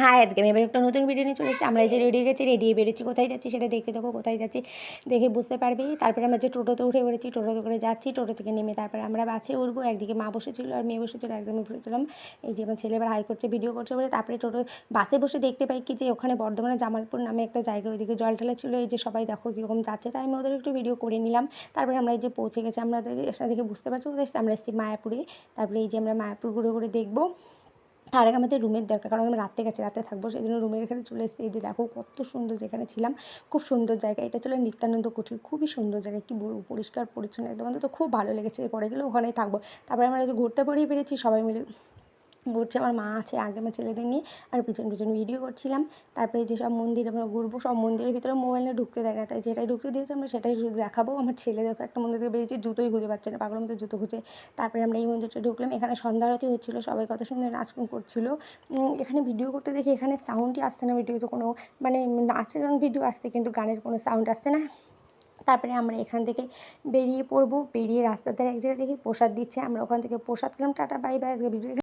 হ্যাঁ আজকে আমি এবার একটা নতুন ভিডিও নিয়ে চলে এসেছি। আমরা এই যে রেডি গেছি, রেডি বেরোচ্ছি কোথায় যাচ্ছি সেটা দেখতে দেখো কোথায় যাচ্ছি দেখে বুঝতে পারবি। তারপরে আমরা যে টোটোতে উঠে পড়েছি, টোটোতে করে যাচ্ছি। টোটো থেকে নেমে তারপরে আমরা বাসে উঠবো। একদিকে মা বসেছিল আর মেয়ে বসেছিল একদমই ঘুরেছিলাম এই যে আমার ছেলে এবার হাই করছে ভিডিও করছে বলে তারপরে টোটো বাসে বসে দেখতে পাই কি যে ওখানে বর্ধমানে জামালপুর নামে একটা জায়গা ওইদিকে জল ঢালা ছিল। এই যে সবাই দেখো কীরকম যাচ্ছে। তাই আমি ওদের একটু ভিডিও করে নিলাম। তারপরে আমরা এই যে পৌঁছে গেছি এসে দেখে বুঝতে পারছি এসেছি? আমরা এসেছি মায়াপুরে। তারপরে এই যে আমরা মায়াপুর ঘুরে ঘুরে দেখব। তার আগে আমাদের রুমের দরকার, কারণ আমি রাতে গেছি, রাতে থাকব সেই জন্য রুমের এখানে চলে এসেছি। এই যে দেখো, কত সুন্দর যেখানে ছিলাম, খুব সুন্দর জায়গা। এটা ছিল নিত্যানন্দ কুঠির, খুবই সুন্দর জায়গা, কি বলব, পরিষ্কার, পরিচ্ছন্ন, একদম। তো খুব ভালো লেগেছে, এরপরে গেলে ওখানেই থাকব। তারপরে আমরা যে ঘুরতে পরেই পেরেছি সবাই মিলে ঘুরছে, আমার মা আছে, আগে আমার ছেলেদের নিয়ে, আর পিছন পিছন ভিডিও করছিলাম। তারপরে যেসব মন্দির আমরা ঘুরবো, সব মন্দিরের ভিতরে মোবাইলে ঢুকতে দেয় না তাই যেটাই ঢুকতে দিয়েছে আমরা সেটাই দেখাবো। আমার ছেলে দেখো একটা মন্দির থেকে বেরিয়েছে, জুতোই খুঁজে পাচ্ছে না, পাগলের মতো জুতো খুঁজে। তারপরে আমরা এই মন্দিরটা ঢুকলাম, এখানে সন্ধ্যারতি হচ্ছিল, সবাই কত সুন্দর নাচ করছিল। এখানে ভিডিও করতে দেখি, এখানে সাউন্ডই আসছে না ভিডিওতে কোনো মানে নাচের কোনো ভিডিও আসছে, কিন্তু গানের কোনো সাউন্ড আসছে না। তারপরে আমরা এখান থেকে বেরিয়ে পড়ব, বেরিয়ে রাস্তার ধারে এক জায়গায় দেখি প্রসাদ দিচ্ছে, আমরা ওখান থেকে প্রসাদ খেলাম, টাটা বাই বাই আজকে ভিডিও